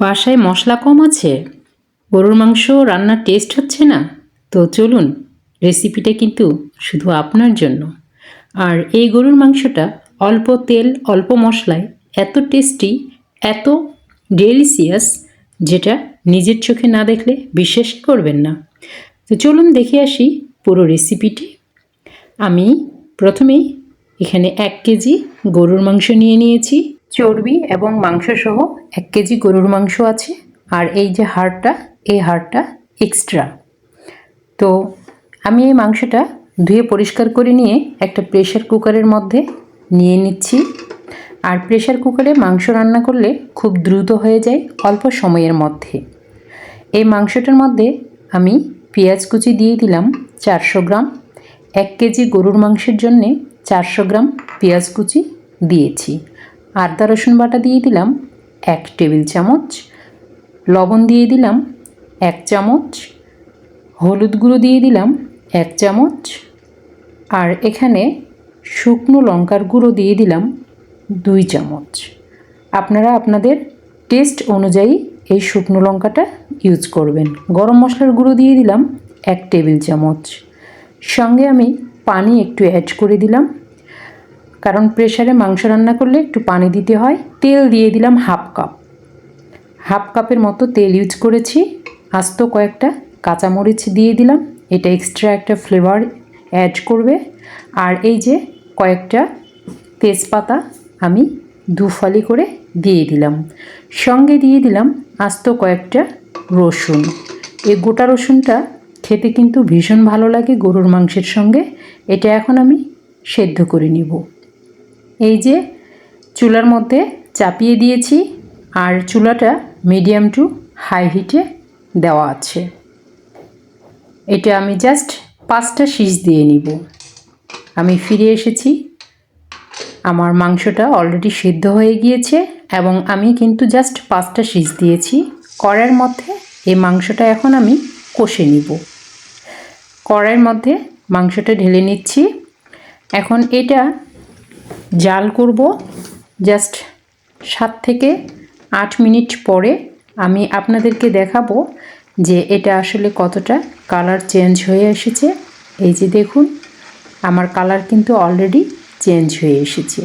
বাসায় মশলা কম আছে? গরুর মাংস রান্নার টেস্ট হচ্ছে না? তো চলুন রেসিপিটা কিন্তু শুধু আপনার জন্য। আর এই গরুর মাংসটা অল্প তেল, অল্প মশলায় এত টেস্টি এত ডেলিসিয়াস যেটা নিজের চোখে না দেখলে বিশ্বাস করবেন না। তো চলুন দেখে আসি পুরো রেসিপিটি আমি প্রথমেই এখানে এক কেজি গরুর মাংস নিয়ে নিয়েছি। চর্বি এবং মাংস সহ এক কেজি গরুর মাংস আছে। আর এই যে হাড়টা, এই হাড়টা এক্সট্রা তো আমি এই মাংসটা ধুয়ে পরিষ্কার করে নিয়ে একটা প্রেশার কুকারের মধ্যে নিয়ে নিচ্ছি। আর প্রেশার কুকারে মাংস রান্না করলে খুব দ্রুত হয়ে যায় অল্প সময়ের মধ্যে। এই মাংসটার মধ্যে আমি পেঁয়াজ কুচি দিয়ে দিলাম চারশো গ্রাম। এক কেজি গরুর মাংসের জন্যে চারশো গ্রাম পেঁয়াজ কুচি দিয়েছি। আদা, রসুন বাটা দিয়ে দিলাম এক টেবিল চামচ। লবণ দিয়ে দিলাম এক চামচ। হলুদ গুঁড়ো দিয়ে দিলাম এক চামচ। আর এখানে শুকনো লঙ্কার গুঁড়ো দিয়ে দিলাম দুই চামচ। আপনারা আপনাদের টেস্ট অনুযায়ী এই শুকনো লঙ্কাটা ইউজ করবেন। গরম মশলার গুঁড়ো দিয়ে দিলাম এক টেবিল চামচ। সঙ্গে আমি পানি একটু অ্যাড করে দিলাম। কারণ প্রেশারে মাংস রান্না করলে একটু পানি দিতে হয়। তেল দিয়ে দিলাম হাফ কাপ হাফ কাপের মতো তেল ইউজ করেছি। আস্ত কয়েকটা কাঁচামরিচ দিয়ে দিলাম। এটা এক্সট্রা একটা ফ্লেভার অ্যাড করবে। আর এই যে কয়েকটা তেজপাতা আমি দু ফালি করে দিয়ে দিলাম। সঙ্গে দিয়ে দিলাম আস্ত কয়েকটা রসুন। এই গোটা রসুনটা খেতে কিন্তু ভীষণ ভালো লাগে গরুর মাংসের সঙ্গে। এটা এখন আমি সেদ্ধ করে নিব। এই যে চুলার মধ্যে চাপিয়ে দিয়েছি আর চুলাটা মিডিয়াম টু হাই হিটে দেওয়া আছে। এটা আমি জাস্ট পাঁচটা শীষ দিয়ে নিব। আমি ফিরে এসেছি। আমার মাংসটা অলরেডি সিদ্ধ হয়ে গিয়েছে এবং আমি কিন্তু জাস্ট পাঁচটা শীষ দিয়েছি। কড়াইয়ের মধ্যে এই মাংসটা এখন আমি কষে নিব। কড়াইয়ের মধ্যে মাংসটা ঢেলে নিচ্ছি। এখন এটা জাল করব। জাস্ট সাত থেকে আট মিনিট পরে আমি আপনাদেরকে দেখাবো যে এটা আসলে কতটা কালার চেঞ্জ হয়ে এসেছে। এই যে দেখুন, আমার কালার কিন্তু অলরেডি চেঞ্জ হয়ে এসেছে।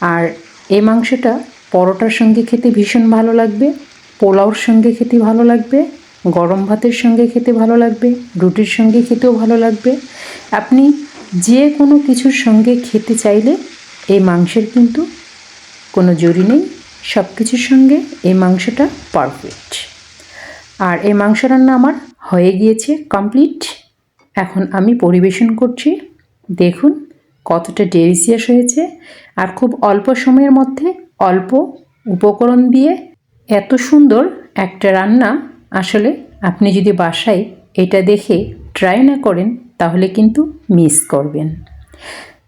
আর এই মাংসটা পরোটার সঙ্গে খেতে ভীষণ ভালো লাগবে, পোলাওর সঙ্গে খেতে ভালো লাগবে, গরম ভাতের সঙ্গে খেতে ভালো লাগবে, রুটির সঙ্গে খেতেও ভালো লাগবে। আপনি যে কোনো কিছুর সঙ্গে খেতে চাইলে এই মাংসের কিন্তু কোনো জুরি নেই। সব কিছুর সঙ্গে এই মাংসটা পারফেক্ট আর এই মাংস রান্না আমার হয়ে গিয়েছে কমপ্লিট এখন আমি পরিবেশন করছি। দেখুন কতটা ডেলিসিয়াস হয়েছে। আর খুব অল্প সময়ের মধ্যে অল্প উপকরণ দিয়ে এত সুন্দর একটা রান্না আসলে আপনি যদি বাসায় এটা দেখে ট্রাই না করেন, তাহলে কিন্তু মিস করবেন।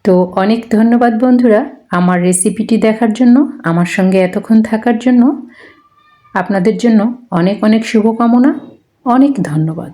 তো অনেক ধন্যবাদ বন্ধুরা আমার রেসিপিটি দেখার জন্য, আমার সঙ্গে এতক্ষণ থাকার জন্য। আপনাদের জন্য অনেক অনেক শুভকামনা, অনেক ধন্যবাদ।